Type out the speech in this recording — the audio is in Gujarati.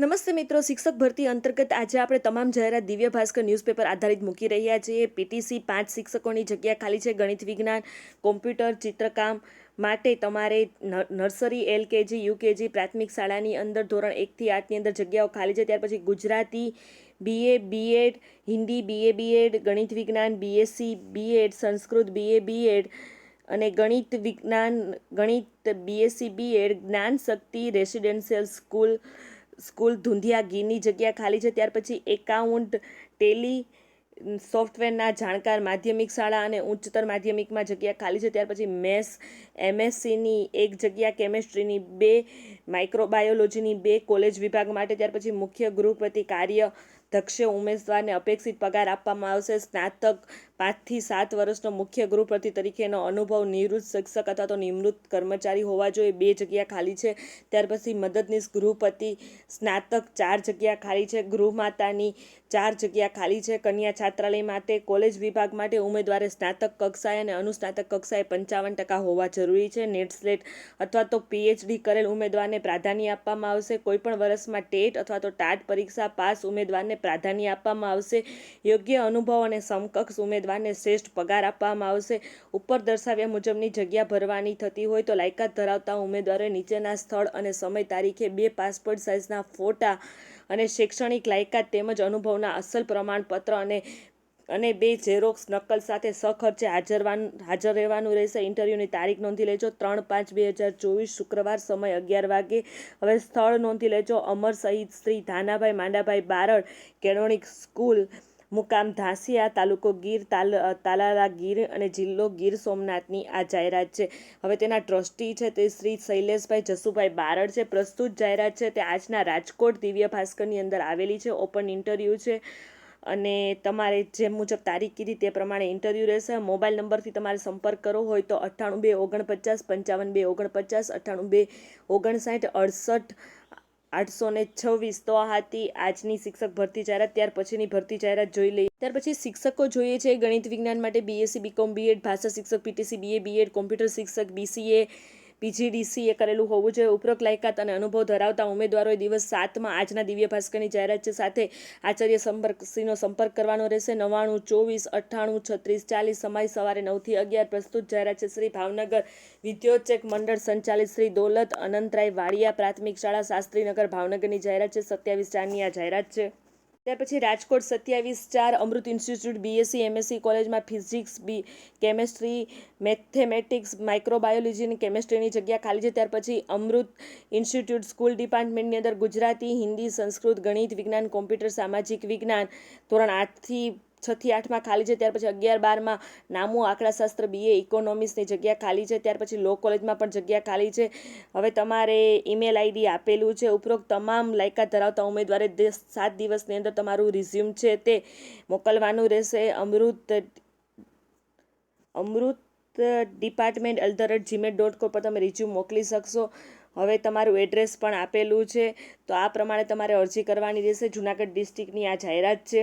નમસ્તે મિત્રો, શિક્ષક ભરતી અંતર્ગત આજે આપણે તમામ જાહેરાત દિવ્ય ભાસ્કર ન્યૂઝપેપર આધારિત મૂકી રહ્યા છીએ. પીટીસી પાંચ શિક્ષકોની જગ્યા ખાલી છે, ગણિત વિજ્ઞાન, કોમ્પ્યુટર, ચિત્રકામ માટે તમારે નર્સરી, એલકેજી, યુકેજી, પ્રાથમિક શાળાની અંદર ધોરણ એકથી આઠની અંદર જગ્યાઓ ખાલી છે. ત્યાર પછી Gujarati, BA, BEd, Hindi, BA, BEd, ગણિત વિજ્ઞાન, BSc, BEd, Sanskrit, BA, BEd અને ગણિત વિજ્ઞાન, ગણિત, BSc, BEd, Gyan Shakti, residential school school ધુંધિયા ગીની જગ્યા ખાલી છે. ત્યાર પછી એકાઉન્ટ, ટેલી સોફ્ટવેરના જાણકાર, માધ્યમિક શાળા અને ઉચ્ચતર માધ્યમિકમાં જગ્યા ખાલી છે. ત્યાર પછી મેસ, એમએસસીની એક જગ્યા, કેમેસ્ટ્રીની બે, માઇક્રોબાયોલોજીની બે કોલેજ વિભાગ માટે. ત્યાર પછી મુખ્ય ગૃહપતિ કાર્ય દક્ષ ઉમેદવારને અપેક્ષિત પગાર આપવામાં આવશે. સ્નાતક પાંચથી સાત વર્ષનો મુખ્ય ગૃહપતિ તરીકેનો અનુભવ નિવૃત્ત શિક્ષક અથવા તો નિવૃત્ત કર્મચારી હોવા જોઈએ. બે જગ્યા ખાલી છે. ત્યાર પછી મદદનીશ ગૃહપતિ સ્નાતક ચાર જગ્યા ખાલી છે. ગૃહમાતાની ચાર જગ્યા ખાલી છે. કન્યા છાત્રાલય માટે, કોલેજ વિભાગ માટે ઉમેદવારે સ્નાતક કક્ષાએ અને અનુસ્નાતક કક્ષાએ પંચાવન ટકા હોવા જરૂરી છે. નેટ સ્લેટ અથવા તો પીએચડી કરેલ ઉમેદવારને પ્રાધાન્ય આપવામાં આવશે. કોઈપણ વર્ષમાં ટેટ અથવા તો ટાટ પરીક્ષા પાસ ઉમેદવારને પ્રાધાન્ય આપવામાં આવશે. યોગ્ય અનુભવ અને સમકક્ષ ઉમેદવારને શ્રેષ્ઠ પગાર આપવામાં આવશે. ઉપર દર્શાવ્યા મુજબની જગ્યા ભરવાની થતી હોય તો લાયકાત ધરાવતા ઉમેદવારોએ નીચેના સ્થળ અને સમય તારીખે બે પાસપોર્ટ સાઇઝના ફોટા અને શૈક્ષણિક લાયકાત તેમજ અનુભવના અસલ પ્રમાણપત્ર અને અને બે ઝેરોક્સ નકલ સાથે સખર્ચે હાજરવાનું હાજર રહેવાનું રહેશે. ઇન્ટરવ્યૂની તારીખ નોંધી લેજો. ત્રણ પાંચ બે હજાર ચોવીસ શુક્રવાર સમય અગિયાર વાગે. હવે સ્થળ નોંધી લેજો. અમર શહીદ શ્રી ધાનાભાઈ માંડાભાઈ બારડ કેળવણી સ્કૂલ, મુકામ ધાસિયા તાલુકો ગીર તાલ તાલાલા ગીર અને જિલ્લો ગીર સોમનાથની આ જાહેરાત છે. હવે તેના ટ્રસ્ટી છે તે શ્રી શૈલેષભાઈ જસુભાઈ બારડ છે. પ્રસ્તુત જાહેરાત છે તે આજના રાજકોટ દિવ્ય ભાસ્કરની અંદર આવેલી છે. ઓપન ઇન્ટરવ્યૂ છે. અને તમારે જે મુજબ તારીખ કીધી તે પ્રમાણે ઇન્ટરવ્યૂ રહેશે. મોબાઈલ નંબરથી તમારે સંપર્ક કરવો હોય તો અઠ્ઠાણું બે ઓગણપચાસ, પંચાવન બે ઓગણપચાસ, અઠ્ઠાણું બે ઓગણસાઠ, અડસઠ, આઠસો ને છવ્વીસ તો આ હતી આજની શિક્ષક ભરતી જાહેરાત. ત્યાર પછીની ભરતી જાહેરાત જોઈ લઈએ. ત્યાર પછી શિક્ષકો જોઈએ છે ગણિત વિજ્ઞાન માટે બીએસસી બીકોમ બીએડ ભાષા શિક્ષક પીટીસી બીએ બીએડ કોમ્પ્યુટર શિક્ષક બીસીએ પીજીડીસીએ કરેલું હોવું જોઈએ. ઉપરોક્ત લાયકાત અને અનુભવ ધરાવતા ઉમેદવારોએ દિવસ સાતમાં આજના દિવ્ય ભાસ્કરની જાહેરાત સાથે આચાર્ય સંપર્કશ્રીનો સંપર્ક કરવાનો રહેશે. નવ્વાણું, ચોવીસ, અઠ્ઠાણું, છત્રીસ, ચાલીસ, સમય સવારે નવથી અગિયાર પ્રસ્તુત જાહેરાત છે. શ્રી ભાવનગર વિદ્યોચેક મંડળ સંચાલિત શ્રી દોલત અનંતરાય વાડિયા પ્રાથમિક શાળા શાસ્ત્રીનગર ભાવનગરની જાહેરાત છે. સત્યાવીસ ચારની આ જાહેરાત છે. ત્યાર પછી રાજકોટ સત્યાવીસ ચાર અમૃત ઇન્સ્ટિટ્યૂટ બીએસસી એમએસસી કોલેજમાં ફિઝિક્સ બી કેમેસ્ટ્રી, મેથેમેટિક્સ માઇક્રોબાયોલોજીની કેમેસ્ટ્રીની જગ્યા ખાલી છે. ત્યાર પછી અમૃત ઇન્સ્ટિટ્યૂટ સ્કૂલ ડિપાર્ટમેન્ટની અંદર ગુજરાતી, હિન્દી, સંસ્કૃત, ગણિત, વિજ્ઞાન, કોમ્પ્યુટર, સામાજિક વિજ્ઞાન ધોરણ આઠથી છથી આઠમાં ખાલી છે, ત્યાર પછી અગિયાર બારમાં નામું આંકડાશાસ્ત્ર બીએ ઇકોનોમિક્સની જગ્યા ખાલી છે, ત્યાર પછી લો કોલેજમાં પણ જગ્યા ખાલી છે. હવે તમારે ઈમેલ આઈડી આપેલું છે, ઉપરોક્ત તમામ લાયકાત ધરાવતા ઉમેદવારે સાત દિવસની અંદર તમારું રિઝ્યુમ છે તે મોકલવાનું રહેશે. અમૃત અમૃત ડિપાર્ટમેન્ટ અલ્ધરટ જીમેલ ડોટ કોમ પર તમે રિઝ્યુમ મોકલી શકશો. હવે તમારું એડ્રેસ પણ આપેલું છે. તો આ પ્રમાણે તમારે અરજી કરવાની રહેશે. જુનાગઢ ડિસ્ટ્રિક્ટની આ જાહેરાત છે.